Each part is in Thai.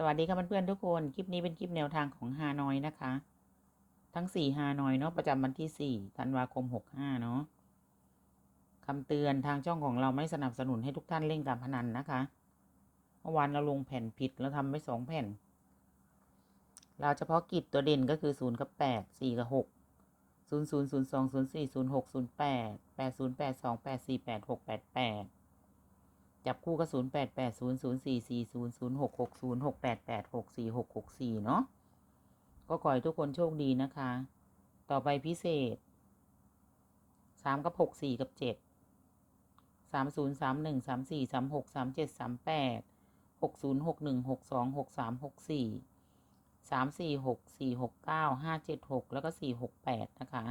สวัสดีค่ะเพื่อนๆทุกคน คลิปนี้เป็นคลิปแนวทางของฮานอยนะคะ ทั้งสี่ฮานอยเนาะประจำวันที่สี่ธันวาคมหกห้าเนาะคำเตือนทางช่องของเราไม่สนับสนุนให้ทุกท่านเล่นการพนันนะคะ เมื่อวานเราลงแผ่นผิดแล้วทำไว้สองแผ่น เราเฉพาะกิจตัวเด่นก็คือศูนย์กับแปดสี่กับหกศูนย์ศูนย์ศูนย์สองศูนย์สี่ศูนย์หกศูนย์แปดแปดศูนย์แปดสองแปดสี่แปดหกแปดแปด จับคู่ก็ศูนย์แปดแปดศูนย์ศูนย์สี่สี่ศูนย์ศูนย์หกหกศูนย์หกแปดแปดหกสี่หกหกสี่เนาะก็ขอให้ทุกคนโชคดีนะคะ ต่อไปพิเศษสามกับหกสี่กับเจ็ดสามศูนย์สามหนึ่งสามสี่สามหกสามเจ็ดสามแปดหกศูนย์หกหนึ่งหกสองหกสามหกสี่สามสี่หกสี่หกเก้าห้าเจ็ดหกแล้วก็สี่หกแปดนะคะ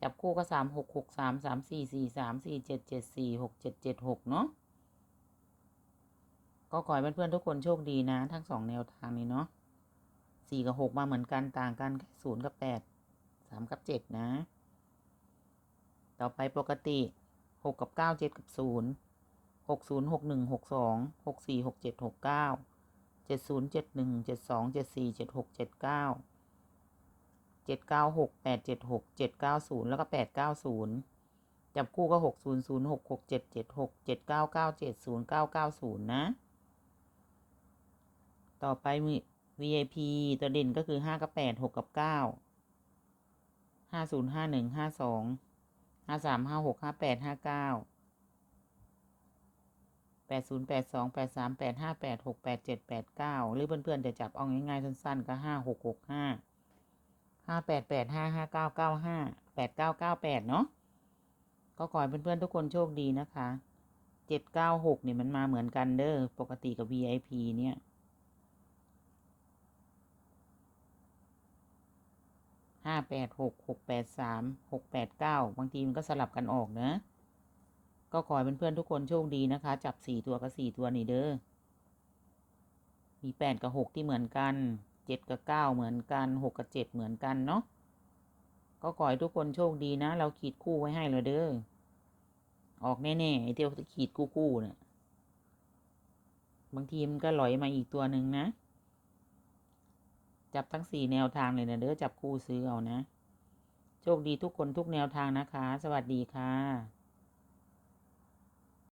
จับคู่ก็สามหกหกสามสามสี่สี่สามสี่เจ็ดเจ็ดสี่หกเจ็ดเจ็ดหกเนาะ ก็ขอให้เพื่อนๆทุกคนโชคดีนะ ทั้งสองแนวทางนี้เนาะสี่กับหกมาเหมือนกันต่างกันแค่ศูนย์กับแปดสามกับเจ็ดนะ ต่อไปปกติหกกับเก้าเจ็ดกับศูนย์หกศูนย์หกหนึ่งหกสองหกสี่หกเจ็ดหกเก้าเจ็ดศูนย์เจ็ดหนึ่งเจ็ดสองเจ็ดสี่เจ็ดหกเจ็ดเก้าเจ็ดเก้าหกแปดเจ็ดหกเจ็ดเก้าศูนย์แล้วก็แปดเก้าศูนย์จับคู่ก็หกศูนย์ศูนย์หกหกเจ็ดเจ็ดหกเจ็ดเก้าเก้าเจ็ดศูนย์เก้าเก้าศูนย์นะ ต่อไปมี VIP ตัวเด่นก็คือห้ากับแปดหกกับเก้าห้าศูนย์ห้าหนึ่งห้าสองห้าสามห้าหกห้าแปดห้าเก้าแปดศูนย์แปดสองแปดสามแปดห้าแปดหกแปดเจ็ดแปดเก้าหรือเพื่อนๆจะจับเอาง่ายๆสั้นๆก็ห้าหกหกห้าห้าแปดแปดห้าห้าเก้าเก้าห้าแปดเก้าเก้าแปดเนาะก็ขอให้เพื่อนๆทุกคนโชคดีนะคะเจ็ดเก้าหกเนี่ยมันมาเหมือนกันเด้อปกติกับ VIP เนี่ย ห้าแปดหกหกแปดสามหกแปดเก้าบางทีมันก็สลับกันออกนะ ก็ขอให้เพื่อนๆทุกคนโชคดีนะคะ จับสี่ตัวกับสี่ตัวนี่เด้อ มีแปดกับหกที่เหมือนกันเจ็ดกับเก้าเหมือนกันหกกับเจ็ดเหมือนกันเนาะ ก็ขอให้ทุกคนโชคดีนะ เราขีดคู่ไว้ให้เลยเด้อ ออกแน่ๆไอเที่ยวขีดคู่ๆเนี่ยบางทีมันก็ลอยมาอีกตัวหนึ่งนะ จับทั้งสี่แนวทางเลยนะเด้อจับคู่ซื้อเอานะ โชคดีทุกคนทุกแนวทางนะคะ สวัสดีค่ะ